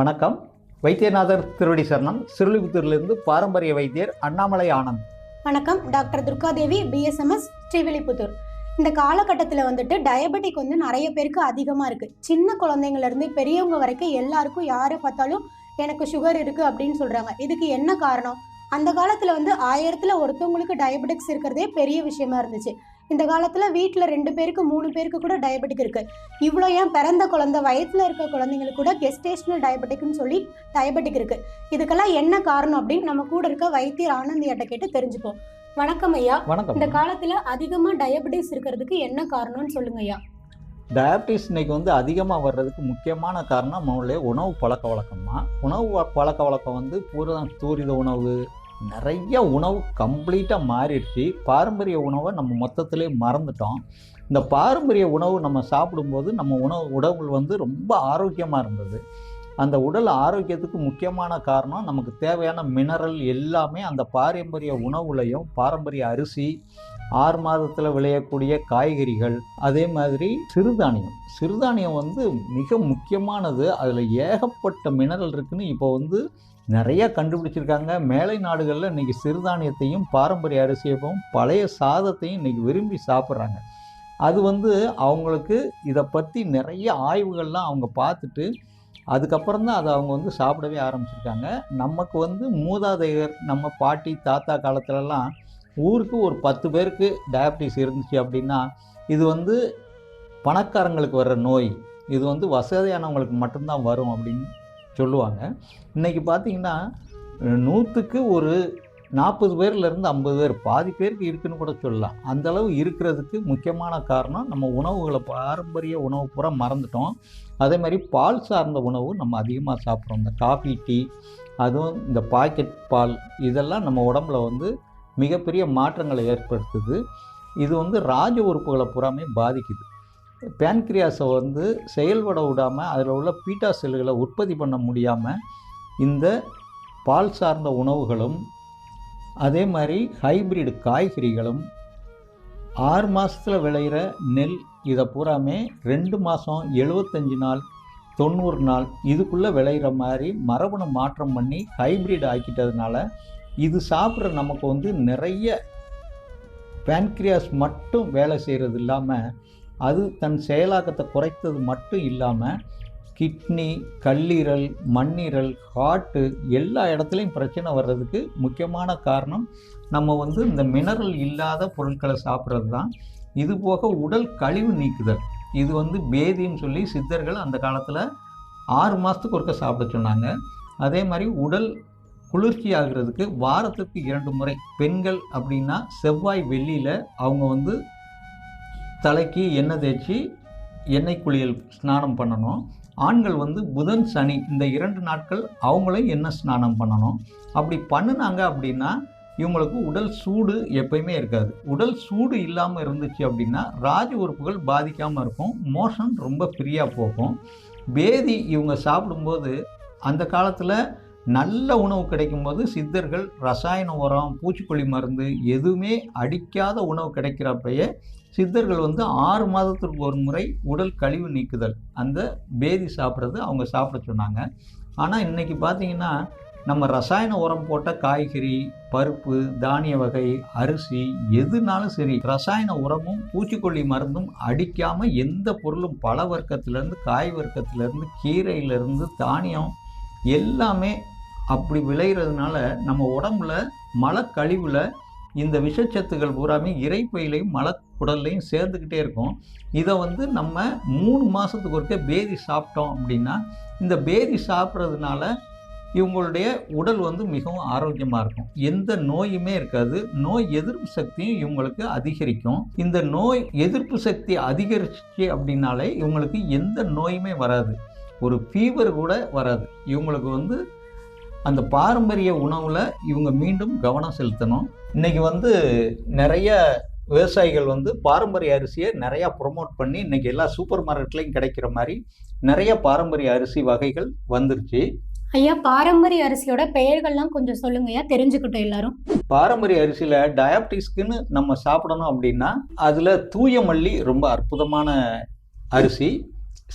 வணக்கம். வைத்தியநாதர் திருவடி சரணம். சிறுலிபுத்தூர்லேருந்து பாரம்பரிய வைத்தியர் அண்ணாமலை ஆனந்த். வணக்கம். Doctor Durgadevi BSMS Srivilliputhur. இந்த காலகட்டத்தில் வந்துட்டு டயபெட்டிக் வந்து நிறைய பேருக்கு அதிகமாக இருக்குது சின்ன குழந்தைங்கள்லேருந்து பெரியவங்க வரைக்கும் எல்லாருக்கும் யாரை பார்த்தாலும் எனக்கு சுகர் இருக்குது அப்படின்னு சொல்கிறாங்க இதுக்கு என்ன காரணம்? அந்த காலத்தில் வந்து ஆயிரத்தில் ஒருத்தவங்களுக்கு டயபெட்டிக்ஸ் இருக்கிறதே பெரிய விஷயமா இருந்துச்சு. இந்த காலத்தில் வீட்டில் ரெண்டு பேருக்கு மூணு பேருக்கு கூட டயபெட்டிக் இருக்குது இவ்வளோ ஏன் பிறந்த குழந்தை வயசில் இருக்க குழந்தைங்களுக்கு கூட கெஸ்டேஷனல் டயபெட்டிக்னு சொல்லி டயபெட்டிக் இருக்குது இதுக்கெல்லாம் என்ன காரணம் அப்படின்னு நம்ம கூட இருக்க வைத்தியர் ஆனந்தியாட்ட கேட்டு தெரிஞ்சுப்போம். வணக்கம் ஐயா. வணக்கம். இந்த காலத்துல அதிகமா டயபெட்டிஸ் இருக்கிறதுக்கு என்ன காரணம்னு சொல்லுங்க ஐயா. டயபிட்டிஸ் இன்னைக்கு வந்து அதிகமாக வர்றதுக்கு முக்கியமான காரணம் நம்மளுடைய உணவு பழக்க வழக்கம் தான் உணவு பழக்க வழக்கம் வந்து பூரா தூரித உணவு நிறைய உணவு கம்ப்ளீட்டாக மாறிடுச்சு. பாரம்பரிய உணவை நம்ம மொத்தத்திலே மறந்துட்டோம். இந்த பாரம்பரிய உணவு நம்ம சாப்பிடும்போது நம்ம உணவு உடல் வந்து ரொம்ப ஆரோக்கியமாக இருந்தது. அந்த உடல் ஆரோக்கியத்துக்கு முக்கியமான காரணம் நமக்கு தேவையான மினரல் எல்லாமே அந்த பாரம்பரிய உணவுலையும் பாரம்பரிய அரிசி ஆறு மாதத்தில் விளையக்கூடிய காய்கறிகள் அதே மாதிரி சிறுதானியம். சிறுதானியம் வந்து மிக முக்கியமானது. அதில் ஏகப்பட்ட மினரல் இருக்குன்னு இப்போ வந்து நிறையா கண்டுபிடிச்சிருக்காங்க. மேலை நாடுகளில் இன்றைக்கி சிறுதானியத்தையும் பாரம்பரிய அரிசியையும் பழைய சாதத்தையும் இன்றைக்கி விரும்பி சாப்பிட்றாங்க. அது வந்து அவங்களுக்கு இதை பற்றி நிறைய ஆய்வுகள்லாம் அவங்க பார்த்துட்டு அதுக்கப்புறம் தான் அதை அவங்க வந்து சாப்பிடவே ஆரம்பிச்சிருக்காங்க. நமக்கு வந்து மூதாதையர் நம்ம பாட்டி தாத்தா காலத்துலலாம் ஊருக்கு ஒரு பத்து பேருக்கு டயபிட்டிஸ் இருந்துச்சு அப்படின்னா இது வந்து பணக்காரங்களுக்கு வர்ற நோய் இது வந்து வசதியானவங்களுக்கு மட்டும்தான் வரும் அப்படின்னு சொல்லுவாங்க. இன்றைக்கி பார்த்தீங்கன்னா நூற்றுக்கு ஒரு நாற்பது பேர்லேருந்து ஐம்பது பேர் பாதி பேருக்கு இருக்குன்னு கூட சொல்லலாம். அந்தளவு இருக்கிறதுக்கு முக்கியமான காரணம் நம்ம உணவுகளை பாரம்பரிய உணவு பூரா மறந்துட்டோம். அதே மாதிரி பால் சார்ந்த உணவு நம்ம அதிகமாக சாப்பிட்றோம். இந்த காஃபி டீ அதுவும் இந்த பாக்கெட் பால் இதெல்லாம் நம்ம உடம்புல வந்து மிகப்பெரிய மாற்றங்களை ஏற்படுத்துது. இது வந்து ராஜ உறுப்புகளை புறாமே பாதிக்குது. பேன்கிரியாஸை வந்து செயல்பட விடாமல் அதில் உள்ள பீட்டா செல்லுகளை உற்பத்தி பண்ண முடியாமல் இந்த பால் சார்ந்த உணவுகளும் அதே மாதிரி ஹைபிரிட் காய்கறிகளும் ஆறு மாதத்தில் விளையிற நெல் இதை பூராமே ரெண்டு மாதம் எழுபத்தஞ்சு நாள் தொண்ணூறு நாள் இதுக்குள்ளே விளையிற மாதிரி மரபணு மாற்றம் பண்ணி ஹைபிரிட் ஆக்கிட்டதுனால இது சாப்பிட்ற நமக்கு வந்து நிறைய பேன்கிரியாஸ் மட்டும் வேலை செய்கிறது இல்லாமல் அது தன் செயலாக்கத்தை குறைத்தது மட்டும் இல்லாமல் கிட்னி கல்லீரல் மண்ணீரல் ஹார்ட்டு எல்லா இடத்துலையும் பிரச்சனை வர்றதுக்கு முக்கியமான காரணம் நம்ம வந்து இந்த மினரல் இல்லாத பொருட்களை சாப்பிட்றது தான். இது போக உடல் கழிவு நீக்குதல். இது வந்து பேதின்னு சொல்லி சித்தர்கள் அந்த காலத்தில் ஆறு மாதத்துக்கு ஒருக்க சாப்பிட சொன்னாங்க. அதே மாதிரி உடல் குளிர்ச்சி ஆகிறதுக்கு வாரத்துக்கு இரண்டு முறை. பெண்கள் அப்படின்னா செவ்வாய் வெள்ளியில் அவங்க வந்து தலைக்கு எண்ணெய் தேய்ச்சி எண்ணெய் குளியல் ஸ்நானம் பண்ணணும். ஆண்கள் வந்து புதன் சனி இந்த இரண்டு நாட்கள் அவங்களும் எண்ணெய் ஸ்நானம் பண்ணணும். அப்படி பண்ணுனாங்க அப்படின்னா இவங்களுக்கு உடல் சூடு எப்பயுமே இருக்காது. உடல் சூடு இல்லாமல் இருந்துச்சு அப்படின்னா ராஜ உறுப்புகள் பாதிக்காமல் இருக்கும். மோஷன் ரொம்ப ஃப்ரீயாக போகும். பேதி இவங்க சாப்பிடும்போது அந்த காலத்தில் நல்ல உணவு கிடைக்கும்போது சித்தர்கள் ரசாயன உரம் பூச்சிக்கொல்லி மருந்து எதுவுமே அடிக்காத உணவு கிடைக்கிறப்பயே சித்தர்கள் வந்து ஆறு மாதத்திற்கு ஒரு முறை உடல் கழிவு நீக்குதல். அந்த பேதி சாப்பிட்றது அவங்க சாப்பிட சொன்னாங்க. ஆனால் இன்றைக்கி பார்த்தீங்கன்னா நம்ம ரசாயன உரம் போட்ட காய்கறி பருப்பு தானிய வகை அரிசி எதுனாலும் சரி ரசாயன உரமும் பூச்சிக்கொல்லி மருந்தும் அடிக்காமல் எந்த பொருளும் பழ வர்க்கத்திலேருந்து காய் வர்க்கத்திலேருந்து கீரையிலேருந்து தானியம் எல்லாமே அப்படி விளையிறதுனால நம்ம உடம்புல மலக்கழிவில் இந்த விஷச்சத்துகள் பூராமே இறைப்பையிலையும் மலக்குடல்லையும் சேர்ந்துக்கிட்டே இருக்கும். இதை வந்து நம்ம மூணு மாதத்துக்கு ஒருக்க பேதி சாப்பிட்டோம் அப்படின்னா இந்த பேதி சாப்பிட்றதுனால இவங்களுடைய உடல் வந்து மிகவும் ஆரோக்கியமாக இருக்கும். எந்த நோயுமே இருக்காது. நோய் எதிர்ப்பு சக்தியும் இவங்களுக்கு அதிகரிக்கும். இந்த நோய் எதிர்ப்பு சக்தி அதிகரிச்சு அப்படின்னாலே இவங்களுக்கு எந்த நோயுமே வராது. ஒரு ஃபீவர் கூட வராது. இவங்களுக்கு வந்து அந்த பாரம்பரிய உணவில் இவங்க மீண்டும் கவனம் செலுத்தணும். இன்றைக்கி வந்து நிறைய விவசாயிகள் வந்து பாரம்பரிய அரிசியை நிறையா ப்ரொமோட் பண்ணி இன்றைக்கி எல்லா சூப்பர் மார்க்கெட்லேயும் கிடைக்கிற மாதிரி நிறைய பாரம்பரிய அரிசி வகைகள் வந்துருச்சு. ஐயா பாரம்பரிய அரிசியோட பெயர்கள்லாம் கொஞ்சம் சொல்லுங்க ஐயா தெரிஞ்சுக்கிட்டோம் எல்லாரும். பாரம்பரிய அரிசியில் டயபிட்டிஸ்க்குன்னு நம்ம சாப்பிடணும் அப்படின்னா அதில் தூய மல்லி ரொம்ப அற்புதமான அரிசி.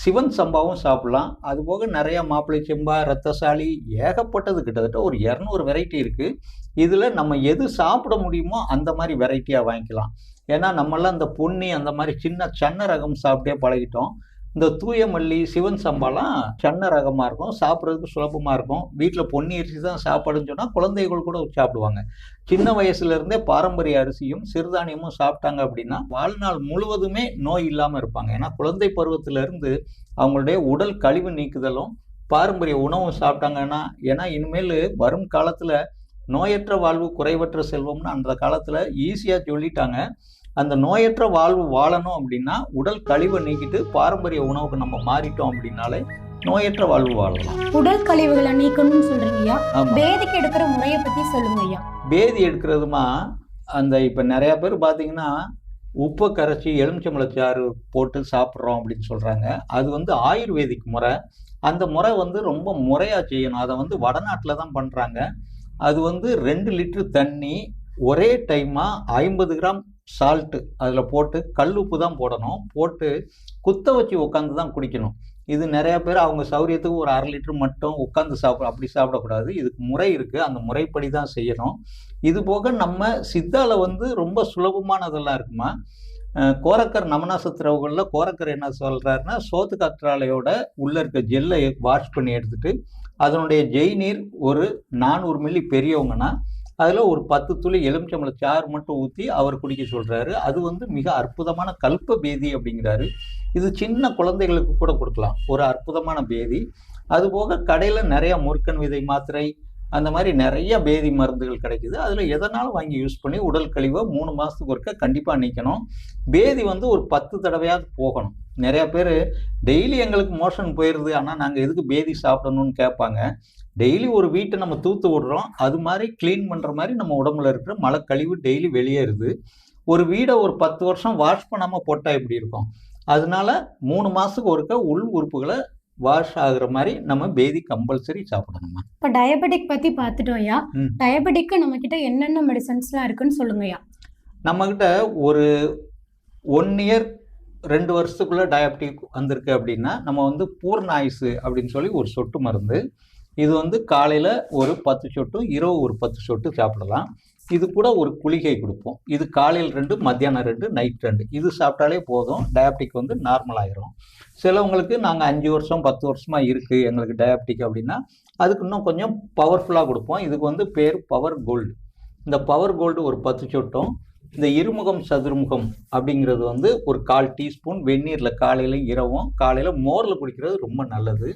சிவன் சம்பாவும் சாப்பிட்லாம். அது போக நிறைய மாப்பிள்ளை செம்பா ரத்தசாலி ஏகப்பட்டது கிட்டத்தட்ட ஒரு இரநூறு வெரைட்டி இருக்குது இதில் நம்ம எது சாப்பிட முடியுமோ அந்த மாதிரி வெரைட்டியாக வாங்கிக்கலாம். ஏன்னா நம்மளாம் அந்த பொன்னி அந்த மாதிரி சின்ன சன்ன ரகம் சாப்பிட்டே பழகிட்டோம். இந்த தூய மல்லி சிவன் சம்பாலாம் சன்ன ரகமாக இருக்கும் சாப்பிட்றதுக்கு சுலபமாக இருக்கும். வீட்டில் பொன்னி அரிசி தான் சாப்பாடுன்னு சொன்னால் குழந்தைகள் கூட சாப்பிடுவாங்க. சின்ன வயசுலேருந்தே பாரம்பரிய அரிசியும் சிறுதானியமும் சாப்பிட்டாங்க அப்படின்னா வாழ்நாள் முழுவதுமே நோய் இல்லாமல் இருப்பாங்க. ஏன்னா குழந்தை பருவத்திலேருந்து அவங்களுடைய உடல் கழிவு நீக்குதலும் பாரம்பரிய உணவும் சாப்பிட்டாங்கன்னா ஏன்னா இனிமேல் வரும் காலத்தில் நோயற்ற வாழ்வு குறைவற்ற செல்வம்னு அந்த காலத்தில் ஈஸியாக சொல்லிட்டாங்க. அந்த நோயற்ற வாழ்வு வாழணும் அப்படின்னா உடல் கழிவை நீக்கிட்டு பாரம்பரிய உணவுக்கு நம்ம மாறிட்டோம் அப்படின்னாலே நோயற்ற வாழ்வு வாழலாம். உடல் கழிவுகளை நீக்கணும்னு சொல்றீங்க ஐயா. ஆமாம் பேதிக்கு எடுக்கிற முறையை பத்தி சொல்லுங்க ஐயா. பேதி எடுக்கிறதுமா அந்த இப்போ நிறைய பேர் பார்த்தீங்கன்னா உப்பை கரைச்சி எலுமிச்சம்பழச்சாறு போட்டு சாப்பிட்றோம் அப்படின்னு சொல்கிறாங்க அது வந்து ஆயுர்வேதிக் முறை. அந்த முறை வந்து ரொம்ப முறையாக செய்யணும். அதை வந்து வடநாட்டில் தான் பண்ணுறாங்க அது வந்து ரெண்டு லிட்டர் தண்ணி ஒரே டைமாக ஐம்பது கிராம் சால்ட்டு அதில் போட்டு கல் உப்பு தான் போடணும். போட்டு குத்த வச்சு உட்காந்து தான் குடிக்கணும். இது நிறையா பேர் அவங்க சௌரியத்துக்கு ஒரு அரை லிட்டர் மட்டும் உட்காந்து சாப்பிட அப்படி சாப்பிடக்கூடாது. இதுக்கு முறை இருக்குது அந்த முறைப்படி தான் செய்யணும். இது போக நம்ம சித்தால வந்து ரொம்ப சுலபமானதெல்லாம் இருக்குமா? கோரக்கர் கோரக்கர் நமனாசத்திரவுகளில் கோரக்கர் என்ன சொல்கிறாருன்னா சோத்து கற்றாழையோட உள்ளே இருக்க ஜெல்லை வாஷ் பண்ணி எடுத்துகிட்டு அதனுடைய ஜெய் நீர் ஒரு நானூறு மில்லி பெரியவங்கன்னா அதில் ஒரு பத்து துளி எலுமிச்சம்பழ சாறு மட்டும் ஊற்றி அவர் குடிக்க சொல்கிறாரு அது வந்து மிக அற்புதமான கல்ப பேதி அப்படிங்கிறாரு. இது சின்ன குழந்தைகளுக்கு கூட கொடுக்கலாம். ஒரு அற்புதமான பேதி. அதுபோக கடையில் நிறையா முருக்கன் விதை மாத்திரை அந்த மாதிரி நிறைய பேதி மருந்துகள் கிடைக்குது. அதில் எதனாலும் வாங்கி யூஸ் பண்ணி உடல் கழிவை மூணு மாதத்துக்கு ஒருக்க கண்டிப்பாக நீக்கணும். பேதி வந்து ஒரு பத்து தடவையாவது போகணும். நிறைய பேர் டெய்லி எங்களுக்கு மோஷன் போயிடுது ஆனால் நாங்கள் எதுக்கு பேதி சாப்பிடணும்னு கேட்பாங்க. டெய்லி ஒரு வீட்டை நம்ம தூத்து விடுறோம். அது மாதிரி க்ளீன் பண்ணுற மாதிரி நம்ம உடம்புல இருக்கிற மழை கழிவு டெய்லி வெளியேறுது. ஒரு வீடை ஒரு பத்து வருஷம் வாஷ் பண்ணாமல் போட்டால் எப்படி இருக்கும்? அதனால மூணு மாதத்துக்கு ஒருக்க உள் உறுப்புகளை வாஷ் ஆகுற மாதிரி நம்ம பேதி கம்பல்சரி சாப்பிடணுமா? இப்ப டயபெட்டிக் பத்தி பார்த்துட்டோம் ஐயா. டயபெட்டிக்கு நம்ம கிட்ட என்னென்ன மெடிசன்ஸ்லாம் இருக்குன்னு சொல்லுங்க ஐயா நம்மக்கிட்ட ஒரு ஒன் இயர் ரெண்டு வருஷத்துக்குள்ளே டயபெட்டிக் வந்திருக்கு அப்படின்னா நம்ம வந்து பூர்ண ஆயுசு அப்படின்னு சொல்லி ஒரு சொட்டு மருந்து. இது வந்து காலையில் ஒரு பத்து சொட்டும் இரவு ஒரு பத்து சொட்டு சாப்பிடலாம். இது கூட ஒரு குளிகை கொடுப்போம். இது காலையில் ரெண்டு மத்தியானம் ரெண்டு நைட் ரெண்டு. இது சாப்பிட்டாலே போதும். டயபெட்டிக் வந்து நார்மல் ஆயிரும். சிலவங்களுக்கு நாங்கள் அஞ்சு வருஷம் பத்து வருஷமாக இருக்குது எங்களுக்கு டயபெட்டிக் அப்படின்னா அதுக்கு இன்னும் கொஞ்சம் பவர்ஃபுல்லாக கொடுப்போம். இதுக்கு வந்து பேர் பவர் கோல்டு இந்த பவர் கோல்டு ஒரு பத்து சொட்டும். இந்த இருமுகம் சதுர்முகம் அப்படிங்கிறது வந்து ஒரு கால் டீஸ்பூன் வெந்நீரில் காலையில இரவும் காலையில் மோரில் குடிக்கிறது ரொம்ப நல்லது.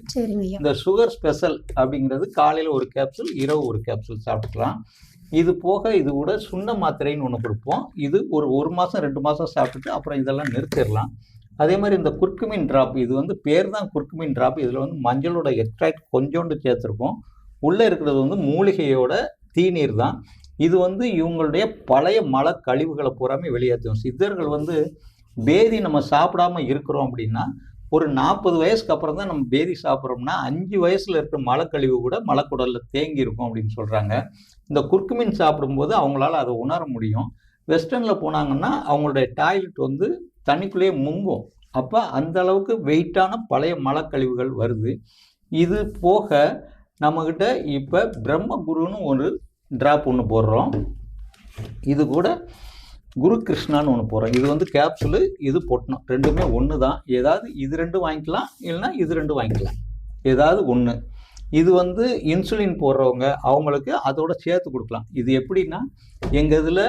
இந்த சுகர் ஸ்பெஷல் அப்படிங்கிறது காலையில் ஒரு கேப்சூல் இரவு ஒரு கேப்சூல் சாப்பிட்டுக்கலாம். இது போக இது கூட சுண்ண மாத்திரைன்னு ஒன்று கொடுப்போம். இது ஒரு ஒரு மாதம் ரெண்டு மாதம் சாப்பிட்டுட்டு அப்புறம் இதெல்லாம் நிறுத்திடலாம். அதே மாதிரி இந்த குர்க்குமின் ட்ராப் இது வந்து பேர் தான் குர்க்குமின் ட்ராப் இதில் வந்து மஞ்சளோட எக்ஸ்ட்ராக்ட் கொஞ்சோண்டு சேர்த்துருக்கோம். உள்ளே இருக்கிறது வந்து மூலிகையோட தீநீர் தான். இது வந்து இவங்களுடைய பழைய மல கழிவுகளை பூராமே வெளியேற்றும். சித்தர்கள் வந்து பேதி நம்ம சாப்பிடாம இருக்கிறோம் அப்படின்னா ஒரு நாற்பது வயசுக்கு அப்புறம் தான் நம்ம பேதி சாப்பிட்றோம்னா அஞ்சு வயசுல இருக்கிற மலக்கழிவு கூட மலக்குடலில் தேங்கி இருக்கும் அப்படின்னு சொல்கிறாங்க இந்த குர்குமின் சாப்பிடும்போது அவங்களால அதை உணர முடியும். வெஸ்டர்னில் போனாங்கன்னா அவங்களுடைய டாய்லெட் வந்து தண்ணிக்குள்ளேயே முங்கும். அப்போ அந்த அளவுக்கு வெயிட்டான பழைய மலக்கழிவுகள் வருது. இது போக நம்மக்கிட்ட இப்போ பிரம்மகுருன்னு ஒரு ட்ராப் ஒன்று போடுறோம். இது கூட குரு கிருஷ்ணான்னு ஒன்று போகிறோம் இது வந்து கேப்சூலு இது பொட்டணும். ரெண்டுமே ஒன்று தான் ஏதாவது இது ரெண்டும் வாங்கிக்கலாம் இல்லைன்னா இது ரெண்டும் வாங்கிக்கலாம். ஏதாவது ஒன்று இது வந்து இன்சுலின் போடுறவங்க அவங்களுக்கு அதோட சேர்த்து கொடுக்கலாம். இது எப்படின்னா எங்கள் இதில்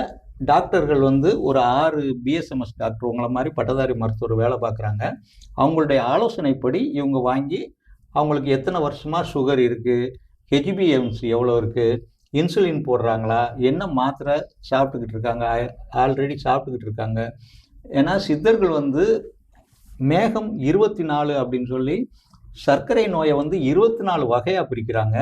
டாக்டர்கள் வந்து ஒரு ஆறு பிஎஸ்எம்எஸ் டாக்டர் உங்களை மாதிரி பட்டதாரி மருத்துவர் வேலை பார்க்குறாங்க. அவங்களுடைய ஆலோசனைப்படி இவங்க வாங்கி அவங்களுக்கு எத்தனை வருஷமாக சுகர் இருக்குது ஹெச்பிஎம்சி எவ்வளோ இருக்குது இன்சுலின் போடுறாங்களா? என்ன மாத்திரை சாப்பிட்டுக்கிட்டு இருக்காங்க? ஆல்ரெடி சாப்பிட்டுக்கிட்டு இருக்காங்க. ஏன்னா சித்தர்கள் வந்து மேகம் இருபத்தி நாலு அப்படின்னு சொல்லி சர்க்கரை நோயை வந்து இருபத்தி நாலு வகையாக பிரிக்கிறாங்க.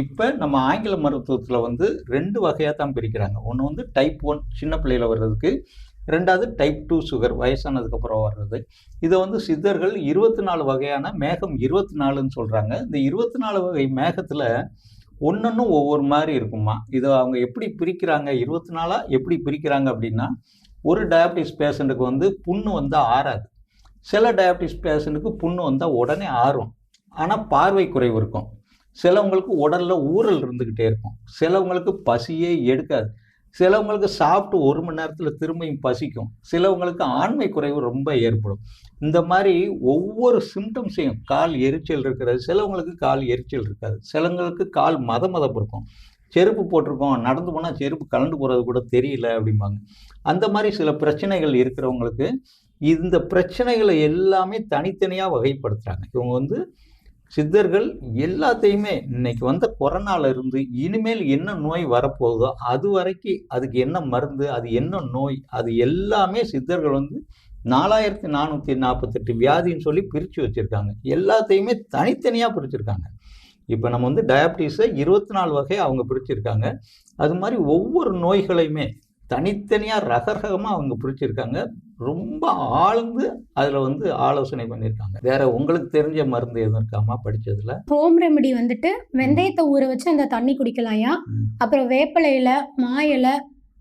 இப்போ நம்ம ஆங்கில மருத்துவத்தில் வந்து ரெண்டு வகையாக தான் பிரிக்கிறாங்க. ஒன்று வந்து டைப் ஒன் சின்ன பிள்ளையில வர்றதுக்கு ரெண்டாவது டைப் டூ சுகர் வயசானதுக்கப்புறம் வர்றது. இதை வந்து சித்தர்கள் இருபத்தி நாலு வகையான மேகம் இருபத்தி நாலுன்னு சொல்கிறாங்க இந்த இருபத்தி நாலு வகை மேகத்தில் ஒன்னொன்றும் ஒவ்வொரு மாதிரி இருக்குமா இதை அவங்க எப்படி பிரிக்கிறாங்க இருபத்தி நாளாக எப்படி பிரிக்கிறாங்க அப்படின்னா ஒரு டயபிட்டிஸ் பேஷண்ட்டுக்கு வந்து புண்ணு வந்தால் ஆறாது. சில டயபிட்டிஸ் பேஷண்ட்டுக்கு புண்ணு வந்தால் உடனே ஆறும். ஆனால் பார்வை குறைவு இருக்கும். சிலவங்களுக்கு உடலில் ஊறல் இருந்துக்கிட்டே இருக்கும். சிலவங்களுக்கு பசியே எடுக்காது. சிலவங்களுக்கு சாப்பிட்டு ஒரு மணி நேரத்தில் திரும்பியும் பசிக்கும். சிலவங்களுக்கு ஆண்மை குறைவு ரொம்ப ஏற்படும். இந்த மாதிரி ஒவ்வொரு சிம்டம்ஸையும் கால் எரிச்சல் இருக்கிறது சிலவங்களுக்கு கால் எரிச்சல் இருக்காது. சிலவங்களுக்கு கால் மத மதப்பு இருக்கும். செருப்பு போட்டிருக்கோம் நடந்து போனால் செருப்பு கலந்து போகிறது கூட தெரியல அப்படிம்பாங்க. அந்த மாதிரி சில பிரச்சனைகள் இருக்கிறவங்களுக்கு இந்த பிரச்சனைகளை எல்லாமே தனித்தனியாக வகைப்படுத்துகிறாங்க இவங்க வந்து சித்தர்கள் எல்லாத்தையுமே இன்னைக்கு வந்த கொரோனால இருந்து இனிமேல் என்ன நோய் வரப்போகுதோ அது வரைக்கும் அதுக்கு என்ன மருந்து அது என்ன நோய் அது எல்லாமே சித்தர்கள் வந்து நாலாயிரத்தி நானூற்றி நாற்பத்தெட்டு வியாதின்னு சொல்லி பிரித்து வச்சுருக்காங்க. எல்லாத்தையுமே தனித்தனியாக பிரிச்சிருக்காங்க. இப்போ நம்ம வந்து டயபிட்டிஸை இருபத்தி நாலு வகை அவங்க பிரிச்சிருக்காங்க. அது மாதிரி ஒவ்வொரு நோய்களையுமே தனித்தனியாக ரகரகமாக அவங்க பிரிச்சிருக்காங்க. ரொம்ப ஆழ்ந்து அதில் வந்து ஆலோசனை பண்ணியிருக்காங்க வேற உங்களுக்கு தெரிஞ்ச மருந்து எதுவும் இருக்காமா படிச்சதுல? ஹோம் ரெமெடி வந்துட்டு வெந்தயத்தை ஊற வச்சு அந்த தண்ணி குடிக்கலாம்யா. அப்புறம் வேப்பிலை இலை மா இலை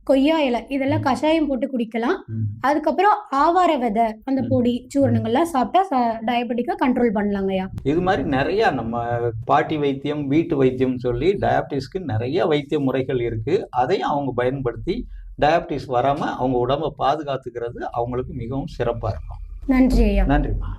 கொய்யா இலை இதெல்லாம் கஷாயம் போட்டு குடிக்கலாம். அதுக்கப்புறம் ஆவார விதை அந்த. பொடி சூரணங்கள்லாம் சாப்பிட்டா டயபெட்டிக்கை கண்ட்ரோல் பண்ணலாங்கய்யா இது மாதிரி நிறையா நம்ம பாட்டி வைத்தியம் வீட்டு வைத்தியம் சொல்லி டயபிட்டிஸ்க்கு நிறைய வைத்திய முறைகள் இருக்குது அதையும் அவங்க பயன்படுத்தி டயபிட்டிஸ் வராமல் அவங்க உடம்பை பாதுகாத்துக்கிறது அவங்களுக்கு மிகவும் சிறப்பாக இருக்கும். நன்றி ஐயா. நன்றிம்மா.